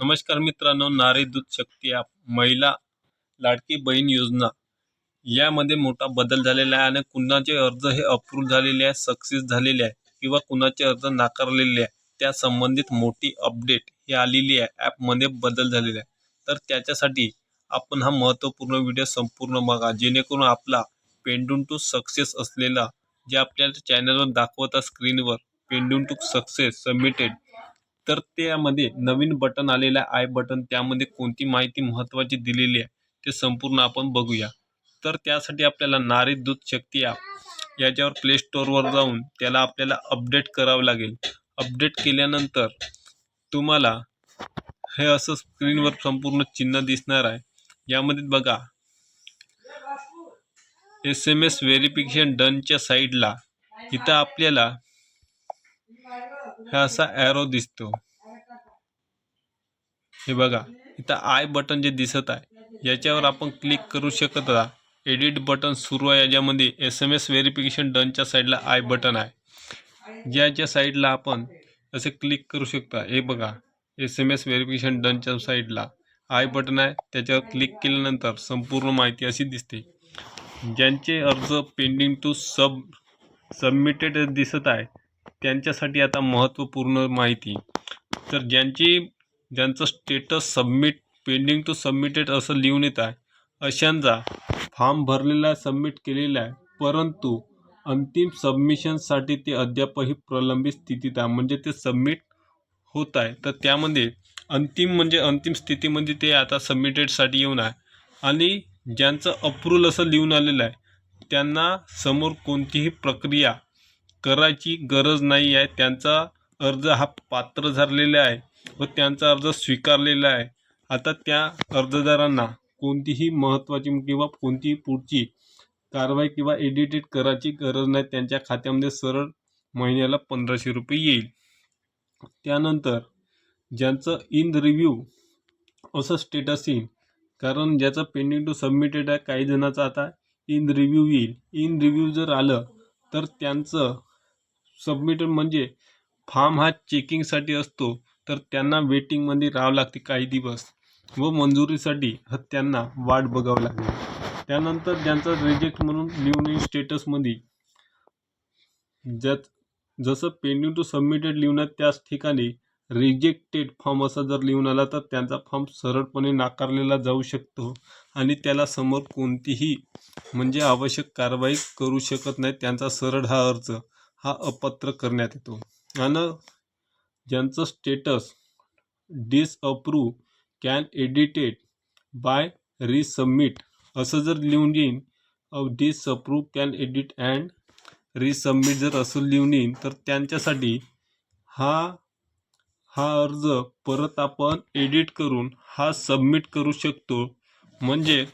नमस्कार मित्रांनो नारी दूध शक्ती ॲप महिला लाडकी बहीण योजना. यामध्ये मोठा बदल झालेला आहे आणि कुणाचे अर्ज हे अप्रूव्ह झालेले आहे सक्सेस झालेले आहे किंवा कुणाचे अर्ज नाकारलेले आहे त्या संबंधित मोठी अपडेट ही आलेली आहे. ॲपमध्ये बदल झालेला आहे. तर त्याच्यासाठी आपण हा महत्त्वपूर्ण व्हिडिओ संपूर्ण बघा. जेणेकरून आपला पेंडून टू सक्सेस असलेला जे आपल्या चॅनलवर दाखवता स्क्रीनवर पेंडून टू सक्सेस सबमिटेड तर त्यामध्ये नवीन बटन आलेलं आहे. आय बटन त्यामध्ये कोणती माहिती महत्त्वाची दिलेली आहे ते संपूर्ण आपण बघूया. तर त्यासाठी आपल्याला नारी दूध शक्ती ॲप याच्यावर प्ले स्टोअरवर जाऊन त्याला आपल्याला अपडेट करावं लागेल. अपडेट केल्यानंतर तुम्हाला हे असं स्क्रीनवर संपूर्ण चिन्ह दिसणार आहे. यामध्ये बघा. एस एम एस व्हेरिफिकेशन डनच्या साईडला इथं आपल्याला हा असा ॲरो दिसतो. हे बघा इथं आय बटन जे दिसत आहे याच्यावर आपण क्लिक करू शकत आहात एडिट बटन सुरू आहे याच्यामध्ये. एस एम एस व्हेरिफिकेशन डनच्या साईडला आय बटन आहे. ज्याच्या साईडला आपण असे क्लिक करू शकता. हे बघा एस एम एस व्हेरिफिकेशन डनच्या साईडला आय बटन आहे. त्याच्यावर क्लिक केल्यानंतर संपूर्ण माहिती अशी दिसते. ज्यांचे अर्ज पेंडिंग टू सब सबमिटेड दिसत आहे त्यांच्यासाठी आता महत्त्वपूर्ण माहिती. तर ज्यांची ज्यांचं status submit pending to submitted असं लिहून येत आहे अशांचा फॉर्म भरलेला सबमिट केलेला आहे. परंतु अंतिम सबमिशनसाठी ते अद्यापही प्रलंबित स्थितीत आहे. म्हणजे ते सबमिट होत आहे. तर त्यामध्ये अंतिम म्हणजे अंतिम स्थितीमध्ये ते आता सबमिटेडसाठी येऊन आहे. आणि ज्यांचं अप्रूव्हल असं लिहून आलेलं आहे त्यांना समोर कोणतीही प्रक्रिया करायची गरज नाही आहे. त्यांचा अर्ज हा पात्र झालेला आहे. व त्यांचा अर्ज स्वीकारलेला आहे. आता त्या अर्जदारांना कोणतीही महत्त्वाची किंवा कोणतीही पुढची कारवाई किंवा एडिटेड करायची गरज नाही. त्यांच्या खात्यामध्ये सरळ महिन्याला पंधराशे रुपये येईल. त्यानंतर ज्यांचं इन रिव्ह्यू असं स्टेटस येईल. कारण ज्याचं पेंडिंग टू सबमिटेड आहे काही जणांचं आता इन रिव्ह्यू येईल. इन रिव्ह्यू जर आलं तर त्यांचं सबमिटेड म्हणजे फॉर्म हा चेकिंगसाठी असतो. तर त्यांना वेटिंगमध्ये राहावं लागते काही दिवस व मंजुरीसाठी ह त्यांना वाट बघावं लागते. त्यानंतर ज्यांचा रिजेक्ट म्हणून लिहून इन स्टेटसमध्ये ज्यात जसं पेंडिंग टू सबमिटेड लिहून त्याच ठिकाणी रिजेक्टेड फॉर्म असा जर लिहून आला तर त्यांचा फॉर्म सरळपणे नाकारलेला जाऊ शकतो आणि त्याला समोर कोणतीही म्हणजे आवश्यक कारवाई करू शकत नाही. त्यांचा सरळ हा अर्ज हा अपात्र करण्यात येतो. आणि ज्यांचं status disapprove can edited by resubmit असं जर लिहून येईन disapprove can edit and resubmit जर असं लिहून येईन तर त्यांच्यासाठी हा हा अर्ज परत आपण एडिट करून हा सबमिट करू शकतो. म्हणजे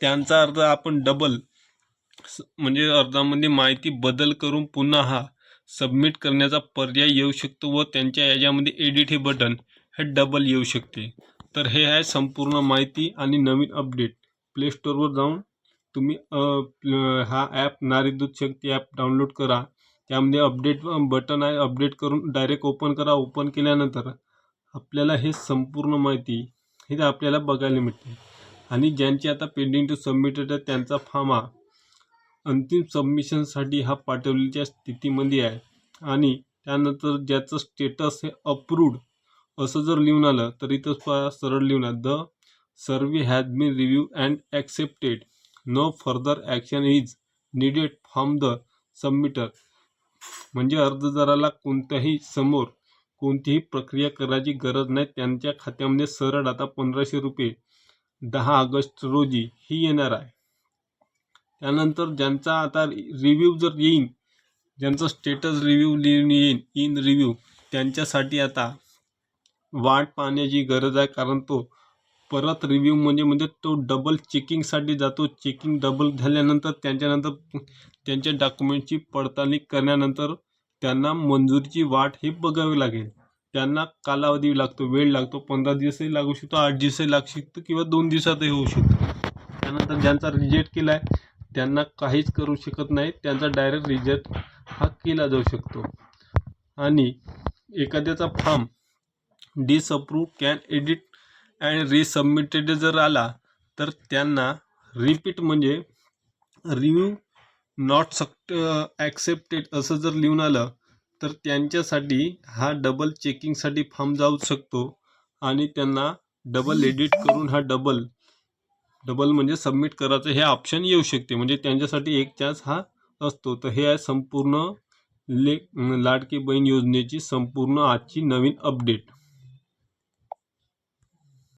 त्यांचा अर्ज आपण डबल स- म्हणजे अर्जामध्ये माहिती बदल करून पुन्हा हा सबमिट करण्याचा पर्याय येऊ शकतो व त्यांच्या याच्यामध्ये एडिट हे बटन हे डबल येऊ शकते. तर हे आहे संपूर्ण माहिती आणि नवीन अपडेट प्ले स्टोअरवर जाऊन तुम्ही हा app Naridoot Shakti app download करा. त्यामध्ये अपडेट बटन आहे अपडेट करून डायरेक्ट ओपन करा. ओपन केल्यानंतर आपल्याला हे संपूर्ण माहिती हे आपल्याला बघायला मिळते. आणि ज्यांची आता पेंडिंग टू सबमिटेड आहे त्यांचा फॉर्म हा अंतिम सबमिशनसाठी हा पाठवलेल्या स्थितीमध्ये आहे. आणि त्यानंतर ज्याचं स्टेटस हे अप्रूव्ड असं जर लिहून आलं तर इथं सरळ लिहून आहे the survey has been review and accepted no further action is needed from the submitter म्हणजे अर्जदाराला कोणत्याही समोर कोणतीही प्रक्रिया करायची गरज नाही. त्यांच्या खात्यामध्ये सरळ आता पंधराशे रुपये दहा ऑगस्ट रोजी ही येणार आहे. त्यानंतर ज्यांचा आता रिव्ह्यू जर येईन ज्यांचा स्टेटस रिव्ह्यू लिहून येईन इन रिव्ह्यू त्यांच्यासाठी आता वाट पाहण्याची गरज आहे. कारण तो परत रिव्ह्यू म्हणजे म्हणजे तो डबल चेकिंगसाठी जातो. चेकिंग डबल झाल्यानंतर त्यांच्यानंतर त्यांच्या डॉक्युमेंटची पडताळणी करण्यानंतर त्यांना मंजुरीची वाट हे बघावी लागेल. त्यांना कालावधी लागतो वेळ लागतो. पंधरा दिवसही लागू शकतो आठ दिवसही लागू शकतो किंवा दोन दिवसातही होऊ शकतो. त्यानंतर ज्यांचा रिजेक्ट केला आहे त्यांना काहीच करू शकत नाही त्यांचा डायरेक्ट रिजेक्ट हा केला जाऊ शकतो. आणि एखाद्याचा form disapprove can edit and resubmitted जर आला तर त्यांना रिपीट म्हणजे रिव्ह्यू नॉट सक्ट ॲक्सेप्टेड असं जर लिहून आलं तर त्यांच्यासाठी हा डबल चेकिंगसाठी फॉर्म जाऊ शकतो. आणि त्यांना डबल एडिट करून हा डबल डबल म्हणजे सबमिट करायचं हे ऑप्शन येऊ शकते. म्हणजे त्यांच्यासाठी एक चान्स हा असतो. तर हे आहे संपूर्ण ले लाडकी बहीण योजनेची संपूर्ण आजची नवीन अपडेट